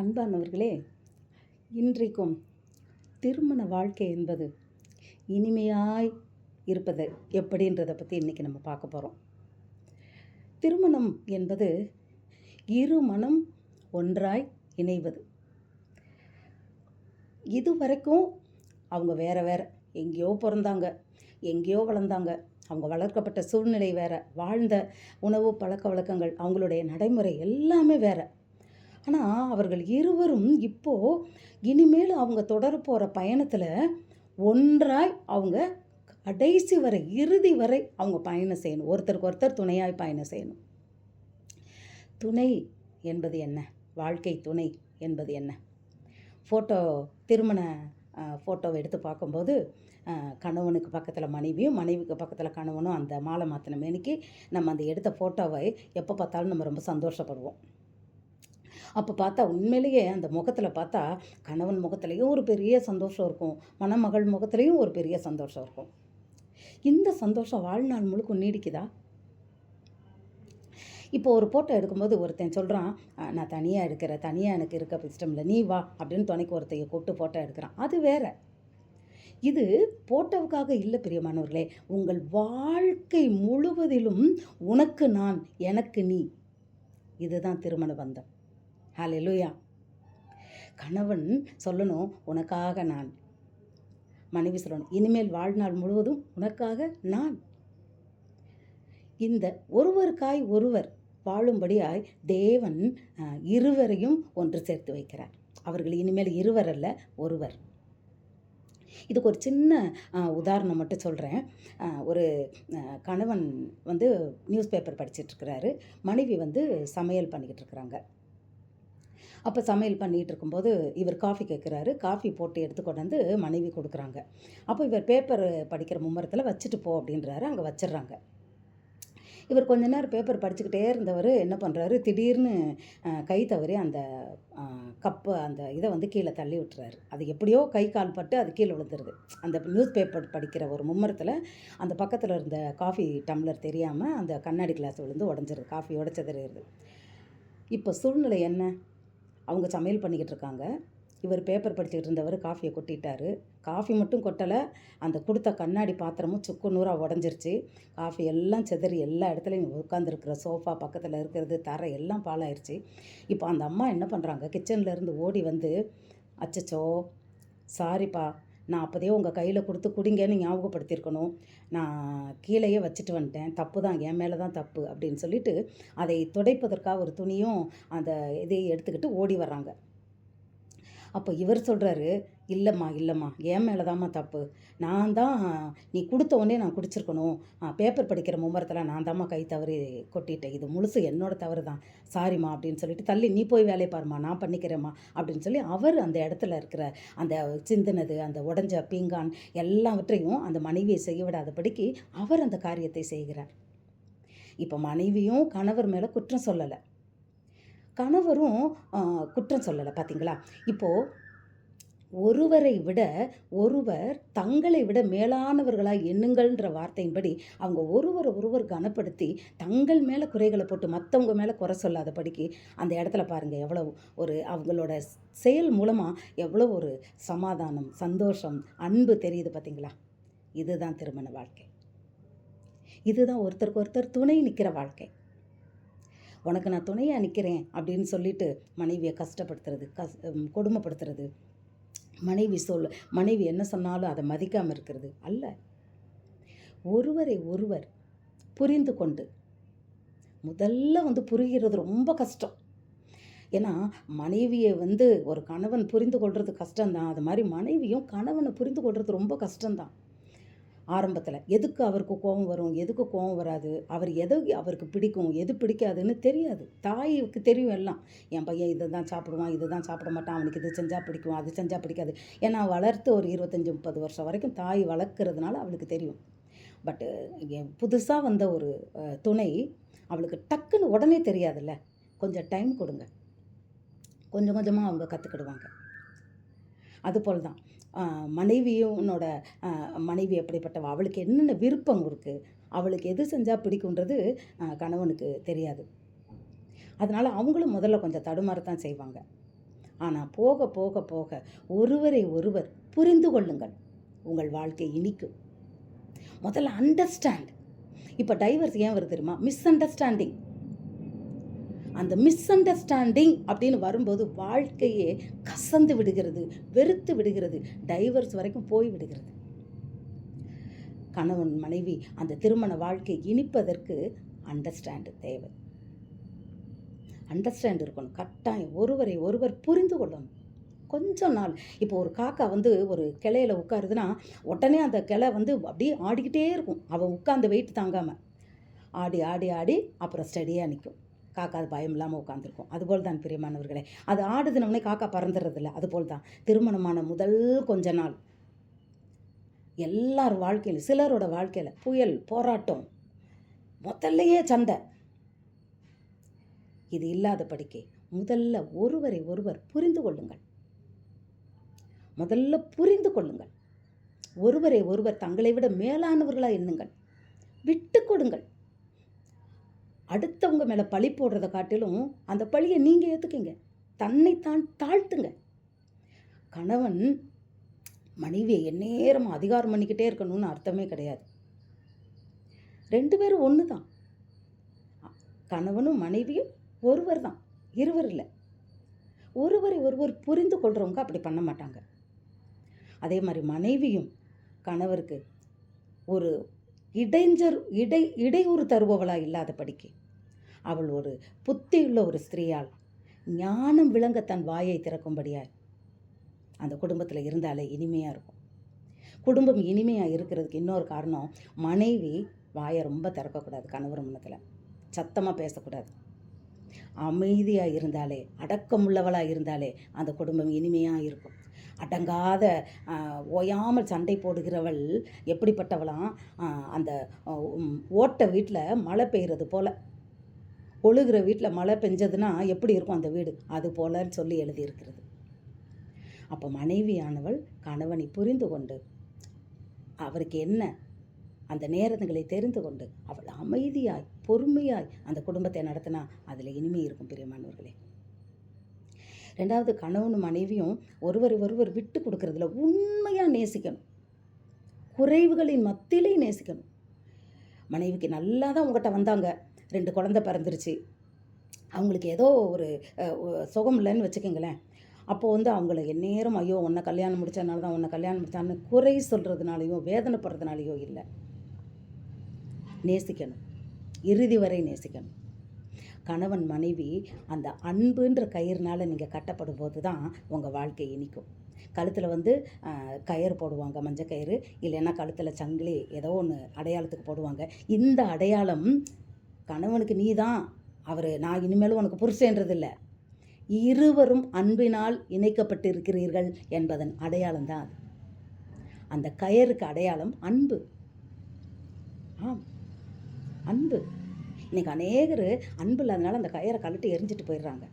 அன்பானவர்களே இன்றைக்கும் திருமண வாழ்க்கை என்பது இனிமையாய் இருப்பது எப்படின்றத பற்றி இன்றைக்கி நம்ம பார்க்க போகிறோம் திருமணம் என்பது இரு மனம் ஒன்றாய் இணைவது. இது வரைக்கும் அவங்க வேற வேற எங்கேயோ பிறந்தாங்க எங்கேயோ வளர்ந்தாங்க. அவங்க வளர்க்கப்பட்ட சூழ்நிலை வேற வாழ்ந்த உணவு பழக்க வழக்கங்கள் அவங்களுடைய நடைமுறை எல்லாமே வேறு. ஆனால் அவர்கள் இருவரும் இப்போது இனிமேல் அவங்க தொடர போகிற பயணத்தில் ஒன்றாய் அவங்க கடைசி வரை இறுதி வரை அவங்க பயணம் செய்யணும். ஒருத்தருக்கு ஒருத்தர் துணையாய் பயணம் செய்யணும். துணை என்பது என்ன? வாழ்க்கை துணை என்பது என்ன? ஃபோட்டோ திருமண ஃபோட்டோவை எடுத்து பார்க்கும்போது கணவனுக்கு பக்கத்தில் மனைவியும் மனைவிக்கு பக்கத்தில் கணவனும் அந்த மாலை மாற்றின மேனிக்கு நம்ம அந்த எடுத்த ஃபோட்டோவை எப்போ பார்த்தாலும் நம்ம ரொம்ப சந்தோஷப்படுவோம். அப்போ பார்த்தா உண்மையிலேயே அந்த முகத்தில் பார்த்தா கணவன் முகத்துலேயும் ஒரு பெரிய சந்தோஷம் இருக்கும். மணமகள் முகத்துலேயும் ஒரு பெரிய சந்தோஷம் இருக்கும். இந்த சந்தோஷம் வாழ்நாள் முழுக்க நீடிக்குதா? இப்போ ஒரு ஃபோட்டோ எடுக்கும்போது ஒருத்தன் சொல்கிறான் நான் தனியாக எடுக்கிறேன் தனியாக எனக்கு இருக்க சிஸ்டமில் நீ வா அப்படின்னு துணைக்கு ஒருத்தைய கூப்பிட்டு ஃபோட்டோ எடுக்கிறான். அது வேற. இது போட்டோவுக்காக இல்லை பிரியமானவர்களே உங்கள் வாழ்க்கை முழுவதிலும் உனக்கு நான் எனக்கு நீ. இதுதான் திருமண பந்தம். ஹலெலுயா கணவன் சொல்லணும் உனக்காக நான். மனைவி சொல்லணும் இனிமேல் வாழ்நாள் முழுவதும் உனக்காக நான். இந்த ஒருவருக்காய் ஒருவர் வாழும்படியாய் தேவன் இருவரையும் ஒன்று சேர்த்து வைக்கிறார். அவர்கள் இனிமேல் இருவர் அல்ல ஒருவர். இதுக்கு ஒரு சின்ன உதாரணம் மட்டும் சொல்கிறேன் ஒரு கணவன் வந்து நியூஸ் பேப்பர் படிச்சிட்ருக்கிறாரு மனைவி வந்து சமையல் பண்ணிக்கிட்டு இருக்கிறாங்க. அப்போ சமையல் பண்ணிகிட்டு இருக்கும்போது இவர் காஃபி கேட்குறாரு காஃபி போட்டு எடுத்து கொண்டு வந்து மனைவி கொடுக்குறாங்க. அப்போ இவர் பேப்பர் படிக்கிற மும்மரத்தில் வச்சுட்டு போ அப்படின்றாரு. அங்கே வச்சிடுறாங்க. இவர் கொஞ்ச நேரம் பேப்பர் படிச்சுக்கிட்டே இருந்தவர் என்ன பண்ணுறாரு திடீர்னு கை தவறி அந்த கப்பு அந்த இதை வந்து கீழே தள்ளி விட்டுறாரு. அது எப்படியோ கை கால் பட்டு அது கீழே விழுந்துருது. அந்த நியூஸ் பேப்பர் படிக்கிற ஒரு மும்மரத்தில் அந்த பக்கத்தில் இருந்த காஃபி டம்ளர் தெரியாமல் அந்த கண்ணாடி கிளாஸ் விழுந்து உடஞ்சிருது. காஃபி உடச்சதுருது இப்போ சூழ்நிலை என்ன? அவங்க சமையல் பண்ணிக்கிட்டு இருக்காங்க இவர் பேப்பர் படிச்சுக்கிட்டு இருந்தவர் காஃபியை கொட்டிட்டாரு. காஃபி மட்டும் கொட்டலை. அந்த கொடுத்த கண்ணாடி பாத்திரமும் சுக்கு நூறாக உடஞ்சிருச்சு. காஃபி எல்லாம் சிதறி எல்லா இடத்துலையும் உட்காந்துருக்கிற சோஃபா பக்கத்தில் இருக்கிறது தரை எல்லாம் பாழாயிருச்சு. இப்போ அந்த அம்மா என்ன பண்ணுறாங்க கிச்சன்லேருந்து ஓடி வந்து அச்சச்சோ சாரிப்பா நான் அப்போதே உங்கள் கையில் கொடுத்து குடிங்கன்னு ஞாபகப்படுத்தியிருக்கணும். நான் கீழேயே வச்சுட்டு வந்துட்டேன். தப்பு தான் என் மேலே தான் தப்பு அப்படின்னு சொல்லிட்டு அதை துடைப்பதற்காக ஒரு துணியும் அந்த இதை எடுத்துக்கிட்டு ஓடி வர்றாங்க. அப்போ இவர் சொல்கிறாரு இல்லைம்மா இல்லைம்மா என் மேலே தாம்மா தப்பு. நான் தான் நீ கொடுத்த உடனே நான் குடிச்சிருக்கணும். பேப்பர் படிக்கிற மும்பரத்தில் நான் தாம்மா கை தவறி கொட்டிட்டேன். இது முழுசு என்னோட தவறு தான் சாரிம்மா அப்படின்னு சொல்லிட்டு தள்ளி நீ போய் வேலையை பாரும்மா நான் பண்ணிக்கிறேம்மா அப்படின்னு சொல்லி அவர் அந்த இடத்துல இருக்கிற அந்த சிந்தினது அந்த உடஞ்ச பீங்கான் எல்லாவற்றையும் அந்த மனைவியை செய்ய விடாதபடிக்கு அவர் அந்த காரியத்தை செய்கிறார். இப்போ மனைவியும் கணவர் மேலே குற்றம் சொல்லலை. கணவரும் குற்றம் சொல்லலை பார்த்தீங்களா இப்போது ஒருவரை விட ஒருவர் தங்களை விட மேலானவர்களாக எண்ணுங்கள்ன்ற வார்த்தையின்படி அவங்க ஒருவரை ஒருவர் கனப்படுத்தி தங்கள் மேலே குறைகளை போட்டு மற்றவங்க மேலே குறை சொல்லாதபடிக்கு அந்த இடத்துல பாருங்கள் எவ்வளோ ஒரு அவங்களோட செயல் மூலமாக எவ்வளோ ஒரு சமாதானம் சந்தோஷம் அன்பு தெரியுது பார்த்தீங்களா இதுதான் திருமண வாழ்க்கை. இதுதான் ஒருத்தருக்கு ஒருத்தர் துணை நிற்கிற வாழ்க்கை. உனக்கு நான் துணையாக நிற்கிறேன் அப்படின்னு சொல்லிட்டு மனைவியை கஷ்டப்படுத்துறது கஸ் கொடுமைப்படுத்துறது. மனைவி சொல் மனைவி என்ன சொன்னாலும் அதை மதிக்காமல் இருக்கிறது அல்ல. ஒருவரை ஒருவர் புரிந்து கொண்டு முதல்ல வந்து புரிகிறது ரொம்ப கஷ்டம். ஏன்னா மனைவியை வந்து ஒரு கணவன் புரிந்து கொள்வது கஷ்டம்தான். அது மாதிரி மனைவியும் கணவனை புரிந்து கொள்வது ரொம்ப கஷ்டம்தான். ஆரம்பத்தில். எதுக்கு அவருக்கு கோபம் வரும்? எதுக்கு கோபம் வராது? அவர் எதை அவருக்கு பிடிக்கும்? எது பிடிக்காதுன்னு தெரியாது. தாய்க்கு தெரியும் எல்லாம். என் பையன் இதை தான் சாப்பிடுவான் இதை தான் சாப்பிட மாட்டான். அவனுக்கு இது செஞ்சால் பிடிக்கும்? அது செஞ்சால் பிடிக்காது. ஏன்னா வளர்த்து ஒரு இருபத்தஞ்சி முப்பது வருஷம் வரைக்கும் தாய் வளர்க்குறதுனால அவளுக்கு தெரியும். பட்டு புதுசாக வந்த ஒரு துணை அவளுக்கு டக்குன்னு உடனே தெரியாதுல்ல. கொஞ்சம் டைம் கொடுங்க. கொஞ்சம் கொஞ்சமாக அவங்க கற்றுக்கிடுவாங்க அதுபோல் தான். மனைவியும் உன்னோட மனைவி எப்படிப்பட்டவ? அவளுக்கு என்னென்ன விருப்பம் இருக்குது அவளுக்கு எது செஞ்சால் பிடிக்குன்றது கணவனுக்கு தெரியாது. அதனால் அவங்களும் முதல்ல கொஞ்சம் தடுமாறத்தான் செய்வாங்க. ஆனால் போக போக போக ஒருவரை ஒருவர் புரிந்து கொள்ளுங்கள். உங்கள் வாழ்க்கை இனிக்கும். முதல்ல அண்டர்ஸ்டாண்ட் இப்போ டைவர்ஸ் ஏன் வருது தெரியுமா? மிஸ் அண்டர்ஸ்டாண்டிங் அந்த மிஸ் அண்டர்ஸ்டாண்டிங் அப்படின்னு வரும்போது வாழ்க்கையே கசந்து விடுகிறது வெறுத்து விடுகிறது டைவர்ஸ் வரைக்கும் போய் விடுகிறது. கணவன் மனைவி அந்த திருமண வாழ்க்கை இனிப்பதற்கு அண்டர்ஸ்டாண்டு தேவை. அண்டர்ஸ்டாண்ட் இருக்கணும். கட்டாயம் ஒருவரை ஒருவர் புரிந்து கொள்ளணும். கொஞ்சம் நாள். இப்போ ஒரு காக்கா வந்து ஒரு கிளையில உட்காருதுன்னா உடனே அந்த கிளை வந்து அப்படியே ஆடிக்கிட்டே இருக்கும். அவன் உட்காந்து வெயிட் தாங்காமல் ஆடி ஆடி ஆடி அப்புறம் ஸ்டடியாக நிற்கும் காக்கா அது பயம் இல்லாமல் உட்காந்துருக்கும் அதுபோல் தான் பிரியமானவர்களே. அது ஆடுதுனவுடனே காக்கா பறந்துடுறதில்ல அதுபோல் தான் திருமணமான முதல் கொஞ்ச நாள். எல்லார் வாழ்க்கையிலும் சிலரோட வாழ்க்கையில் புயல் போராட்டம் முதல்லையே சண்டை. இது இல்லாத படிக்கை. முதல்ல ஒருவரை ஒருவர் புரிந்து கொள்ளுங்கள். முதல்ல புரிந்து கொள்ளுங்கள். ஒருவரை ஒருவர் தங்களை விட மேலானவர்களாக எண்ணுங்கள். விட்டு கொடுங்கள். அடுத்தவங்க மேலே பழி போடுறதை காட்டிலும் அந்த பழியை நீங்கள் ஏற்றுக்கிங்க தன்னைத்தான் தாழ்த்துங்க. கணவன் மனைவியை எந்நேரம் அதிகாரம் பண்ணிக்கிட்டே இருக்கணும்னு அர்த்தமே கிடையாது. ரெண்டு பேரும் ஒன்று தான் கணவனும் மனைவியும் ஒருவர் தான். இருவர் இல்லை. ஒருவரை ஒருவர் புரிந்து கொள்கிறவங்க அப்படி பண்ண மாட்டாங்க. அதே மாதிரி மனைவியும் கணவருக்கு ஒரு இடைஞ்சர் இடை இடையூறு தருபவளாக இல்லாத படிக்கு அவள் ஒரு புத்தியுள்ள ஒரு ஸ்திரீயால் ஞானம் விளங்க தன் வாயை திறக்கும்படியாய். அந்த குடும்பத்தில் இருந்தாலே இனிமையாக இருக்கும். குடும்பம் இனிமையாக இருக்கிறதுக்கு இன்னொரு காரணம் மனைவி வாயை ரொம்ப திறக்கக்கூடாது கணவர் முன்னத்தில். சத்தமாக பேசக்கூடாது. அமைதியாக இருந்தாலே அடக்கமுள்ளவளாக இருந்தாலே அந்த குடும்பம் இனிமையாக இருக்கும். அடங்காத ஓயாமல் சண்டை போடுகிறவள் எப்படிப்பட்டவளாம்? அந்த ஓட்டை ஓட்ட வீட்டில் மழை பெய்கிறது போல். ஒழுகிற வீட்டில் மழை பெஞ்சதுன்னா எப்படி இருக்கும் அந்த வீடு? அது போலன்னு சொல்லி எழுதியிருக்கிறது. அப்போ மனைவியானவள் கணவனை புரிந்து கொண்டு அவருக்கு என்ன? அந்த நேரங்களை தெரிந்து கொண்டு அவள் அமைதியாய் பொறுமையாய் அந்த குடும்பத்தை நடத்தினா அதில் இனிமை இருக்கும் பிரியமானவர்களே. ரெண்டாவது கணவனும் மனைவியும் ஒருவர் ஒருவர் விட்டு கொடுக்கறதுல உண்மையாக நேசிக்கணும். குறைவுகளின் மத்தியிலே நேசிக்கணும். மனைவிக்கு நல்லா தான் உங்கள்கிட்ட வந்தாங்க. ரெண்டு குழந்தை பிறந்துருச்சு. அவங்களுக்கு ஏதோ ஒரு சுகம் இல்லைன்னு வச்சுக்கோங்களேன். அப்போது வந்து அவங்கள எந்நேரம் ஐயோ உன்னை கல்யாணம் முடித்ததுனால தான் உன்னை கல்யாணம் முடிச்சான்னு குறை சொல்கிறதுனாலையோ வேதனைப்படுறதுனாலையோ இல்லை. நேசிக்கணும். இறுதி வரை நேசிக்கணும். கணவன் மனைவி அந்த அன்புன்ற கயிறுனால் நீங்கள் கட்டப்படும் போது தான் உங்கள் வாழ்க்கை இனிக்கும். கழுத்தில் வந்து கயிறு போடுவாங்க மஞ்சள் கயிறு. இல்லைன்னா கழுத்தில் சங்கிலி ஏதோ ஒன்று அடையாளத்துக்கு போடுவாங்க. இந்த அடையாளம் கணவனுக்கு நீ தான். அவர் நான் இனிமேலும் உனக்கு புருஷன்றதில்லை இருவரும் அன்பினால் இணைக்கப்பட்டு இருக்கிறீர்கள் என்பதன் அடையாளம் தான் அது. அந்த கயருக்கு அடையாளம் அன்பு. ஆம். அன்பு. இன்றைக்கி அநேகர் அன்பு இல்லாதனால அந்த கயரை கழட்டி எரிஞ்சிட்டு போயிடுறாங்க.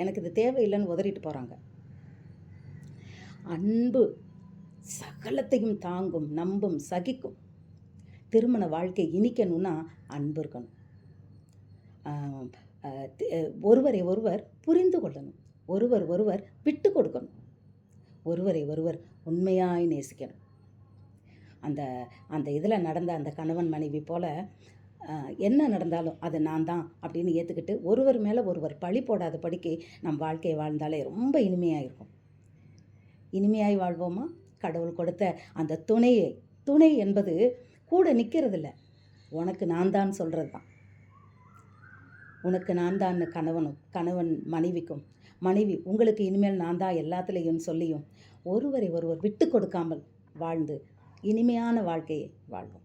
எனக்கு இது தேவையில்லைன்னு உதறிட்டு போகிறாங்க அன்பு சகலத்தையும் தாங்கும் நம்பும் சகிக்கும். திருமண வாழ்க்கை இனிக்கணும்னா அன்பு இருக்கணும். ஒருவரை ஒருவர் புரிந்து கொள்ளணும். ஒருவர் ஒருவர் விட்டு கொடுக்கணும். ஒருவரை ஒருவர் உண்மையாய் நேசிக்கணும். அந்த அந்த இதில் நடந்த அந்த கணவன் மனைவி போல என்ன நடந்தாலும் அது நான் தான் அப்படின்னு ஏற்றுக்கிட்டு ஒருவர் மேலே ஒருவர் பழி போடாத படிக்கு நம் வாழ்க்கையை வாழ்ந்தாலே ரொம்ப இனிமையாக இருக்கும் இனிமையாய் வாழ்வோமா? கடவுள் கொடுத்த அந்த துணையை துணை என்பது கூட நிற்கிறதில்ல உனக்கு நான் தான் சொல்கிறது தான் உனக்கு நான் தான் கணவனும் கணவன் மனைவிக்கும். மனைவி உங்களுக்கு இனிமேல் நான் தான் எல்லாத்துலேயும் சொல்லியும் ஒருவரை ஒருவர் விட்டு கொடுக்காமல் வாழ்ந்து இனிமையான வாழ்க்கையை வாழ்வோம்.